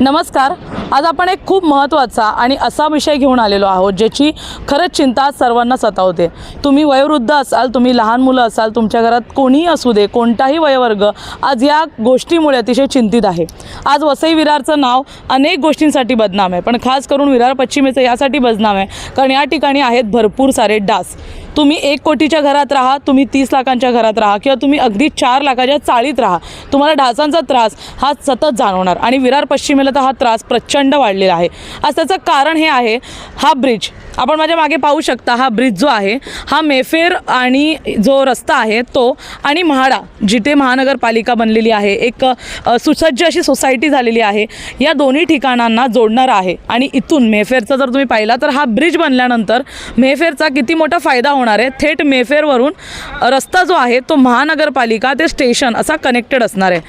नमस्कार. आज आपण एक खूप महत्त्वाचा आणि असा विषय घेऊन आलेलो आहोत ज्याची खरंच चिंता सर्वांना सतावते. तुम्ही वयोवृद्ध असाल तुम्ही लहान मुलं असाल तुमच्या घरात कोणीही असू दे कोणताही वयवर्ग आज या गोष्टीमुळे अतिशय चिंतित आहे. आज वसई विरारचं नाव अनेक गोष्टींसाठी बदनाम आहे. पण खास करून विरार पश्चिमेचं यासाठी बदनाम आहे कारण या ठिकाणी आहेत भरपूर सारे डास. तुम्ही एक कोटीच्या घरात राहा तुम्ही तीस लाखांच्या घरात राहा किंवा तुम्ही अगदी चार लाखाच्या चाळीत राहा तुम्हाला डासांचा त्रास हा सतत जाणवणार. आणि विरार पश्चिमेला तर हा त्रास प्रचंड वाढलेला आहे. आज त्याचं कारण हे आहे हा ब्रिज आपण माझ्या मागे पाहू शकता हा ब्रिज जो आहे हा मेफेर आणि जो रस्ता आहे तो आणि म्हाडा जिथे महानगरपालिका बनलेली आहे एक सुसज्ज अशी सोसायटी झालेली आहे या दोन्ही ठिकाणांना जोडणारा आहे. आणि इथून मेफेरचा जर तुम्ही पाहिला तर हा ब्रिज बनल्यानंतर मेफेरचा किती मोठा फायदा होणार आहे थेट मेफेरवरून रस्ता जो आहे तो महानगरपालिका ते स्टेशन असा कनेक्टेड असणार आहे.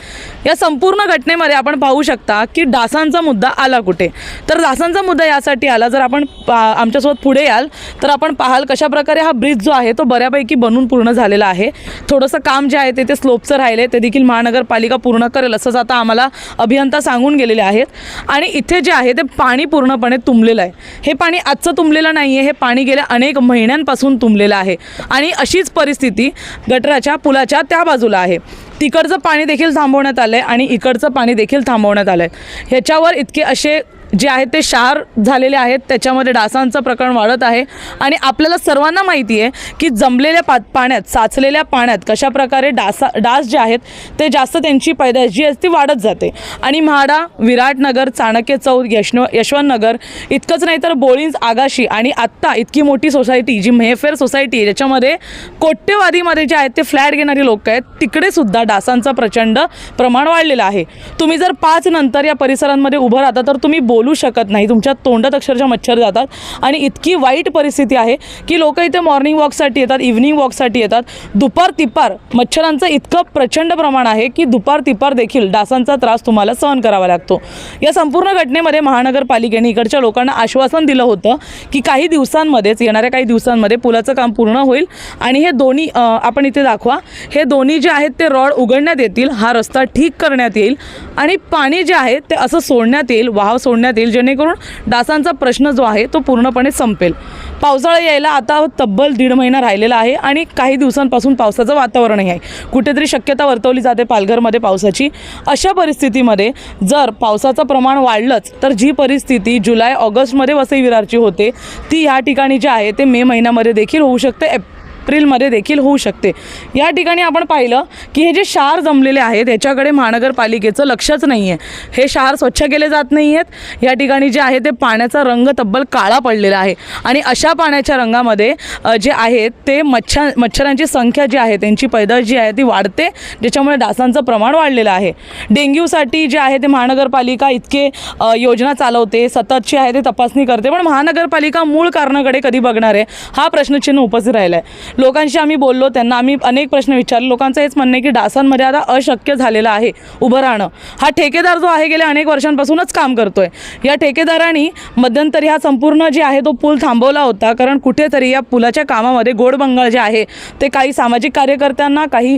या संपूर्ण घटनेमध्ये आपण पाहू शकता की डासांचा मुद्दा आला कुठे? तर डासांचा मुद्दा यासाठी आला जर आपण पा- आमच्यासोबत पुढे याल तर आपण पाहाल कशाप्रकारे हा ब्रिज जो आहे तो बऱ्यापैकी बनून पूर्ण झालेला आहे. थोडंसं काम जे आहे ते ते स्लोपचं राहिले ते देखील महानगरपालिका पूर्ण करेल असंच आता आम्हाला अभियंता सांगून गेलेले आहेत. आणि इथे जे आहे ते पाणी पूर्णपणे तुंबलेलं आहे. हे पाणी आजचं तुंबलेलं नाही आहे हे पाणी गेल्या अनेक महिन्यांपासून तुंबलेलं आहे. आणि अशीच परिस्थिती गटराच्या पुलाच्या त्या बाजूला आहे. तिकडचं पाणी देखील थांबवण्यात आलं आहे आणि इकडचं पाणी देखील थांबवण्यात आलं आहे ह्याच्यावर इतके असे जे आहेत ते क्षार झालेले आहेत त्याच्यामध्ये डासांचं प्रकरण वाढत आहे. आणि आपल्याला सर्वांना माहिती आहे की जमलेल्या पा पाण्यात साचलेल्या पाण्यात कशा प्रकारे डासा डास जे आहेत ते जास्त त्यांची पैदाश जी असते ती वाढत जाते. आणि म्हाडा विराटनगर चाणक्य चौक यशनो यशवंतनगर इतकंच नाही तर बोळींज आगाशी आणि आत्ता इतकी मोठी सोसायटी जी मेहफेर सोसायटी आहे ज्याच्यामध्ये कोट्यवादीमध्ये जे आहेत ते फ्लॅट घेणारी लोक आहेत तिकडे सुद्धा डासांचं प्रचंड प्रमाण वाढलेलं आहे. तुम्ही जर पाच नंतर या परिसरांमध्ये उभं राहता तर तुम्ही बो बोलू शकत नाही. तुमच्या तोंडात अक्षरशः मच्छर जातात आणि इतकी वाईट परिस्थिती आहे की लोक इथे मॉर्निंग वॉकसाठी येतात इव्हनिंग वॉकसाठी येतात. दुपार तिपार मच्छरांचं इतकं प्रचंड प्रमाण आहे की दुपार तिपार देखील डासांचा त्रास तुम्हाला सहन करावा लागतो. या संपूर्ण घटनेमध्ये महानगरपालिकेने इकडच्या लोकांना आश्वासन दिलं होतं की काही दिवसांमध्येच येणाऱ्या काही दिवसांमध्ये पुलाचं काम पूर्ण होईल आणि हे दोन्ही आपण इथे दाखवा हे दोन्ही जे आहेत ते रॉड उघडण्यात येतील हा रस्ता ठीक करण्यात येईल आणि पाणी जे आहे ते असं सोडण्यात येईल वाहव सोडण्यात येईल जेणेकरून डासांचा प्रश्न जो आहे तो पूर्णपणे संपेल. पावसाळा यायला आता तब्बल दीड महिना राहिलेला आहे आणि काही दिवसांपासून पावसाचं वातावरणही आहे. कुठेतरी शक्यता वर्तवली जाते पालघरमध्ये पावसाची. अशा परिस्थितीमध्ये जर पावसाचं प्रमाण वाढलंच तर जी परिस्थिती जुलै ऑगस्टमध्ये वसई विरारची होते ती ह्या ठिकाणी जी आहे ते मे महिन्यामध्ये देखील होऊ शकते. एप एप्रिलमध्ये देखील होऊ शकते. या ठिकाणी आपण पाहिलं की हे जे क्षार जमलेले आहेत याच्याकडे महानगरपालिकेचं लक्षच नाही आहे हे क्षार स्वच्छ केले जात नाही आहेत या ठिकाणी जे आहे ते पाण्याचा रंग तब्बल काळा पडलेला आहे. आणि अशा पाण्याच्या रंगामध्ये जे आहेत ते मच्छर मच्छरांची संख्या जी आहे त्यांची पैदाश जी आहे ती वाढते ज्याच्यामुळे डासांचं प्रमाण वाढलेलं आहे. डेंग्यूसाठी जे आहे ते महानगरपालिका इतके योजना चालवते सततची आहे ते तपासणी करते पण महानगरपालिका मूळ कारणाकडे कधी बघणार आहे? हा प्रश्नचिन्ह उपस्थित राहिला आहे लोकांशी आम्ही बोललो त्यांना आम्ही अनेक प्रश्न विचारले. लोकांचं हेच म्हणणं आहे की डासांमध्ये आता अशक्य झालेलं आहे उभं राहणं. हा ठेकेदार जो आहे गेल्या अनेक वर्षांपासूनच काम करतोय. या ठेकेदारांनी मध्यंतरी हा संपूर्ण जे आहे तो पूल थांबवला होता. कारण कुठेतरी या पुलाच्या कामामध्ये गोडबंगाळ जे आहे ते काही सामाजिक कार्यकर्त्यांना काही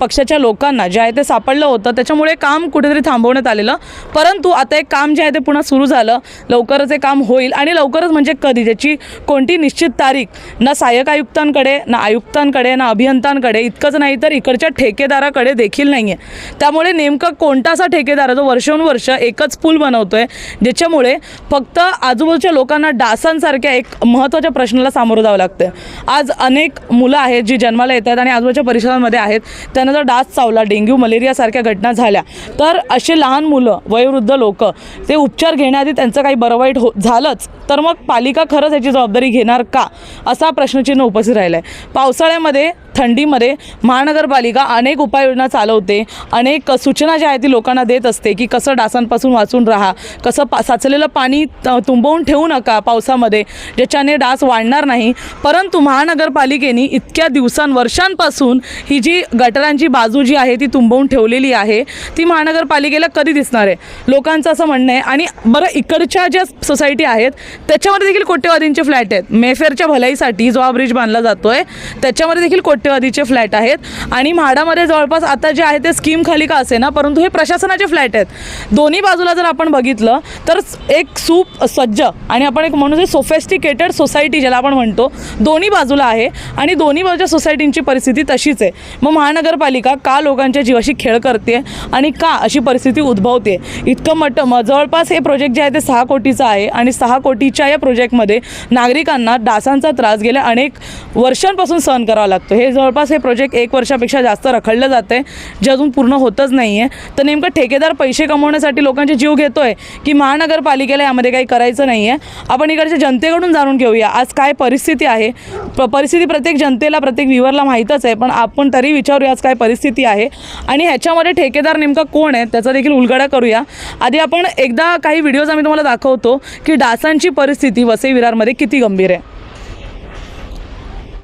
पक्षाच्या लोकांना जे आहे ते सापडलं होतं. त्याच्यामुळे काम कुठेतरी थांबवण्यात आलेलं. परंतु आता एक काम जे आहे ते पुन्हा सुरू झालं. लवकरच हे काम होईल. आणि लवकरच म्हणजे कधी? ज्याची कोणती निश्चित तारीख? ना सहाय्यक आयुक्तांकडे ना आयुक्तांकडे ना अभियंतांकडे इतकंच नाही तर इकडच्या ठेकेदाराकडे देखील नाही आहे त्यामुळे नेमकं कोणता असा ठेकेदार आहे जो वर्षानुवर्ष एकच पूल बनवतो आहे ज्याच्यामुळे फक्त आजूबाजूच्या लोकांना डासांसारख्या एक महत्त्वाच्या प्रश्नाला सामोरं जावं लागतं आज अनेक मुलं आहेत जी जन्माला येत आहेत आणि आजूबाजूच्या परिसरांमध्ये आहेत. त्यांना जर डास चावला डेंग्यू मलेरियासारख्या घटना झाल्या तर असे लहान मुलं वयोवृद्ध लोक ते उपचार घेण्याआधी त्यांचं काही बरं वाईट हो झालंच तर मग पालिका खरंच याची जबाबदारी घेणार का? असा प्रश्नचिन्ह उपस्थित राहिला आहे पावसाळ्यामध्ये थंडीमध्ये महानगरपालिका अनेक उपाययोजना चालवते. अनेक सूचना ज्या आहेत ती लोकांना देत असते की कसं डासांपासून वाचून राहा कसं पा साचलेलं पाणी त- तुंबवून ठेवू नका पावसामध्ये ज्याच्याने डास वाढणार नाही. परंतु महानगरपालिकेने इतक्या दिवसां वर्षांपासून ही जी गटरांची बाजू जी आहे ती तुंबवून ठेवलेली आहे ती महानगरपालिकेला कधी दिसणार आहे? लोकांचं असं म्हणणं आहे. आणि बरं इकडच्या ज्या सोसायटी आहेत त्याच्यामध्ये देखील कोट्यवादींचे फ्लॅट आहेत. मेफेअरच्या भलाईसाठी जो हा ब्रिज बांधला जातो आहे त्याच्यामध्ये देखील कोट्य कोट्यवधीचे फ्लॅट आहेत. आणि म्हाडामध्ये जवळपास आता जे आहे ते स्कीम खाली का असे ना परंतु हे प्रशासनाचे फ्लॅट आहेत. दोन्ही बाजूला जर आपण बघितलं तर एक सूप सज्ज आणि आपण एक म्हणू सोफेस्टिकेटेड सोसायटी ज्याला आपण म्हणतो दोन्ही बाजूला आहे आणि दोन्ही बाजूच्या सोसायटींची परिस्थिती तशीच आहे. मग महानगरपालिका का लोकांच्या जीवाशी खेळ करते आणि का अशी परिस्थिती उद्भवते? इतकं मट म- जवळपास हे प्रोजेक्ट जे आहे ते सहा कोटीचं आहे आणि सहा कोटीच्या या प्रोजेक्टमध्ये नागरिकांना डासांचा त्रास गेल्या अनेक वर्षांपासून सहन करावा लागतो. हे जवळपास हे प्रोजेक्ट एक वर्षापेक्षा जास्त रखडलं जातं आहे जे अजून पूर्ण होतच नाही आहे तर नेमकं ठेकेदार पैसे कमवण्यासाठी लोकांचे जीव घेतो आहे की महानगरपालिकेला यामध्ये काही करायचं नाही आहे आपण इकडच्या जनतेकडून जाणून घेऊया. आज काय परिस्थिती आहे? प परिस्थिती प्रत्येक जनतेला प्रत्येक व्ह्युअरला माहीतच आहे पण आपण तरी विचारूया आज काय परिस्थिती आहे आणि ह्याच्यामध्ये ठेकेदार नेमका कोण आहे त्याचा देखील उलगडा करूया. आधी आपण एकदा काही व्हिडिओज आम्ही तुम्हाला दाखवतो की डासांची परिस्थिती वसई विरारमध्ये किती गंभीर आहे.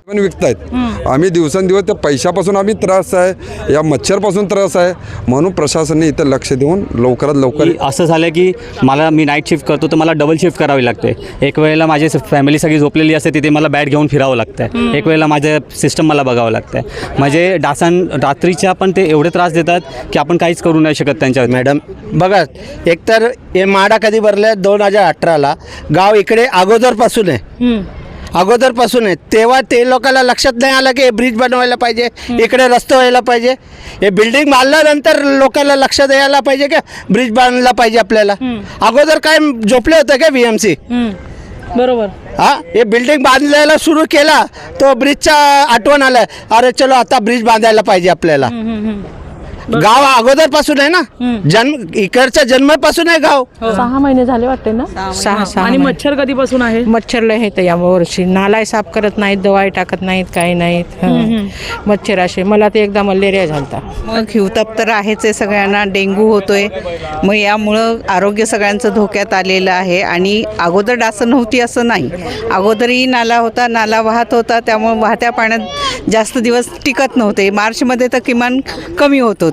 पण विकतायत. आम्ही दिवसेंदिवस त्या पैशापासून आम्ही त्रास आहे या मच्छरपासून त्रास आहे म्हणून प्रशासनाने इथं लक्ष देऊन लवकरात लवकर की असं झालं की मला मी नाईट शिफ्ट करतो तर मला डबल शिफ्ट करावी लागते. एक वेळेला माझी फॅमिली सगळी झोपलेली असते तिथे मला बॅट घेऊन फिरावं लागतं एक वेळेला माझं सिस्टम मला बघावं लागतं म्हणजे डासां रात्रीच्या पण ते एवढे त्रास देतात की आपण काहीच करू नाही शकत त्यांच्यावर. मॅडम बघा एकतर हे माडा कधी भरले दोन हजार अठराला. गाव इकडे अगोदरपासून आहे. अगोदरपासून आहे. तेव्हा ते लोकांना लक्षात नाही आलं की हे ब्रिज बनवायला पाहिजे इकडे रस्ते व्हायला पाहिजे. हे बिल्डिंग बांधल्यानंतर लोकांना लक्षात यायला पाहिजे की ब्रिज बांधला पाहिजे आपल्याला. अगोदर काय झोपले होते का व्ही एम सी बरोबर. हा? हे बिल्डिंग बांधायला सुरू केला तो ब्रिजचा आठवण आलं अरे चलो आता ब्रिज बांधायला पाहिजे आपल्याला. गाव अगोदरपासून आहे ना? जन्म इकडच्या जन्मापासून आहे गाव. सहा महिने झाले वाटते ना? सहा सहा आणि. मच्छर कधीपासून आहे? मच्छर लय आहेत या वर्षी. नालाय साफ करत नाहीत दवाई टाकत नाहीत काही नाहीत. हं. मच्छर असे. मला ते एकदा मलेरिया झालता. मग हिवताप तर आहेच आहे सगळ्यांना. डेंग्यू होतोय. मग यामुळं आरोग्य सगळ्यांचं धोक्यात आलेलं आहे. आणि अगोदर डासं नव्हती असं नाही. अगोदरही नाला होता. नाला वाहत होता. त्यामुळे वाहत्या पाण्यात जास्त दिवस टिकत नव्हते. मार्चमध्ये तर किमान कमी होत होते.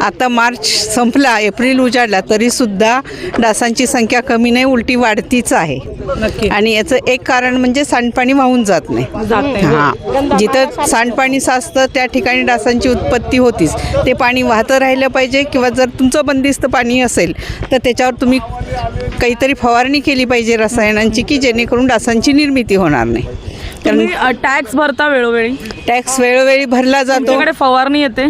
आता मार्च संपला एप्रिल उजाडला तरी सुद्धा डासांची संख्या कमी नाही उलटी वाढतीच आहे. आणि याचं एक कारण म्हणजे सांडपाणी वाहून जात नाही. हां. जिथं सांडपाणी साचतं त्या ठिकाणी डासांची उत्पत्ती होतीच. ते पाणी वाहतं राहिलं पाहिजे किंवा जर तुमचं बंदिस्त पाणी असेल तर त्याच्यावर तुम्ही काहीतरी फवारणी केली पाहिजे रसायनांची की जेणेकरून डासांची निर्मिती होणार नाही. टॅक्स भरता वेळोवेळी? टॅक्स वेळोवेळी भरला जातो. फवारणी येते?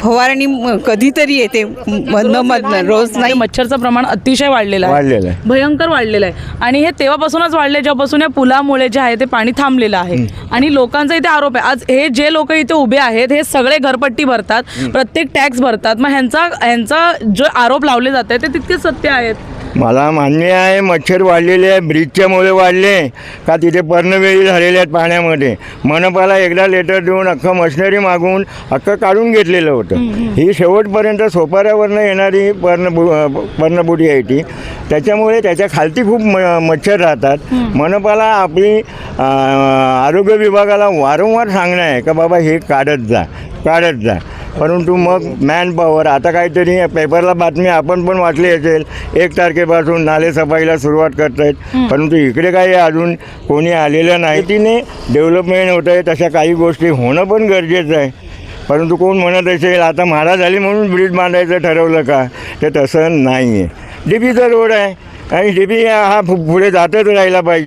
फवारणी कधीतरी येते. मधनं मधनं रोज नाही. मच्छरचं प्रमाण अतिशय वाढलेलं आहे. वाढलेलं आहे. भयंकर वाढलेलं आहे. आणि हे तेव्हापासूनच वाढले जेव्हापासून या पुलामुळे जे आहे ते पाणी थांबलेलं आहे. आणि लोकांचा इथे आरोप आहे. आज हे जे लोक इथे उभे आहेत हे सगळे घरपट्टी भरतात प्रत्येक टॅक्स भरतात. मग ह्यांचा ह्यांचा जो आरोप लावले जात आहे ते तितके सत्य आहेत. मला मान्य आहे मच्छर वाढलेले आहे ब्रिजच्यामुळे वाढले का तिथे पर्णवेळी झालेले आहेत पाण्यामध्ये. मनपाला एकदा लेटर देऊन अख्खं मशिनरी मागून अख्खं काढून घेतलेलं होतं. ही शेवटपर्यंत सोपाऱ्यावरनं येणारी पर्णबु पर्णबुटी आहे ती. त्याच्यामुळे त्याच्या खालती खूप म मच्छर राहतात. मनपाला आपली आरोग्य विभागाला वारंवार सांगणं आहे का बाबा हे काढत जा. काढत जा. परंतु मग मॅन पॉवर आता काहीतरी पेपरला बातमी आपण पण वाचली असेल. एक तारखेपासून नाले सफाईला सुरुवात करत आहेत परंतु इकडे काही अजून कोणी आलेलं नाही. तिने डेव्हलपमेंट होत आहे तशा काही गोष्टी होणं पण गरजेचं आहे. परंतु कोण म्हणत असेल आता महाराज झाली म्हणून ब्रिज बांधायचं ठरवलं का? ते तसं नाही आहे डी पीचा रोड आहे. आणि डी पी हा पुढे जातच राहिला पाहिजे.